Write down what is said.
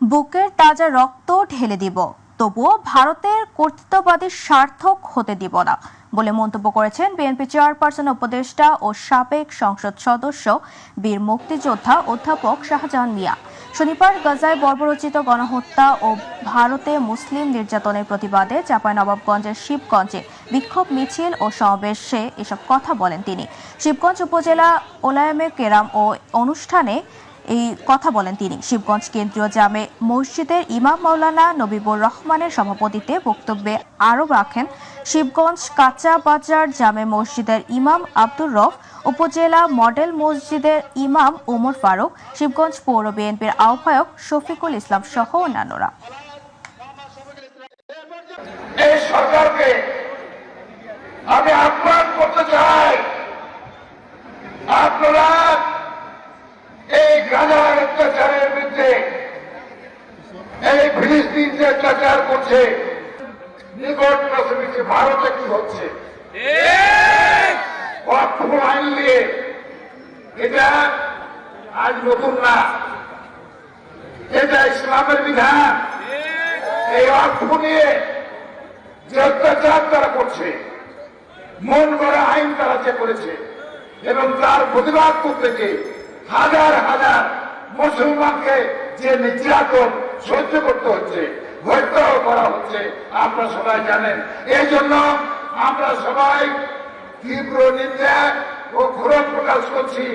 বুকের তাজা রক্ত ঢেলে দিব। তবুও ভারতের কর্তৃত্ববাদী সার্থক হতে দিব না বলে মন্তব্য করেছেন বিএনপি চেয়ারপারসন উপদেষ্টা ও সাবেক সংসদ সদস্য, বীর মুক্তিযোদ্ধা অধ্যাপক শাহজাহান মিয়া। শনিবার গাজায় বর্বরচিত গণহত্যা ও ভারতে মুসলিম নির্যাতনের প্রতিবাদে চাঁপাইনবাবগঞ্জের শিবগঞ্জে বিক্ষোভ মিছিল ও সমাবেশে এসব কথা বলেন তিনি। শিবগঞ্জ উপজেলা ওলায়ামে কেরাম ও অনুষ্ঠানে এই কথা বলেন তিনি। শিবগঞ্জ কেন্দ্রীয় জামে মসজিদের ইমাম মাওলানা নবিবুর রহমানের সভাপতিত্বে বক্তব্যে আরও রাখেন, শিবগঞ্জ কাঁচা বাজার জামে মসজিদের ইমাম আব্দুর রফ, উপজেলা মডেল মসজিদের ইমাম ওমর ফারুক, শিবগঞ্জ পৌর বিএনপির আহ্বায়ক শফিকুল ইসলাম সহ অন্যান্যরা। আপনারা এই গাজার অত্যাচারের বিরুদ্ধে এই ফিলিস্তিন যে অত্যাচার করছে। নিকট প্রসঙ্গে ভারতে কি হচ্ছে? আইন নিয়ে। এটা আজ নতুন না। এটা ইসলামের বিধান। এই! অর্থ নিয়ে যে অত্যাচার তারা করছে মন করা আইন তারা যে করেছে এবং তার প্রতিবাদ করতে গিয়ে হাজার হাজার মুসলমানকে যে নির্যাতন সহ্য করতে হচ্ছে হত্যাও করা হচ্ছে, আপনারা সবাই জানেন। এই জন্য আমরা সবাই তীব্র নিন্দা ও ঘোর প্রকাশ করছি।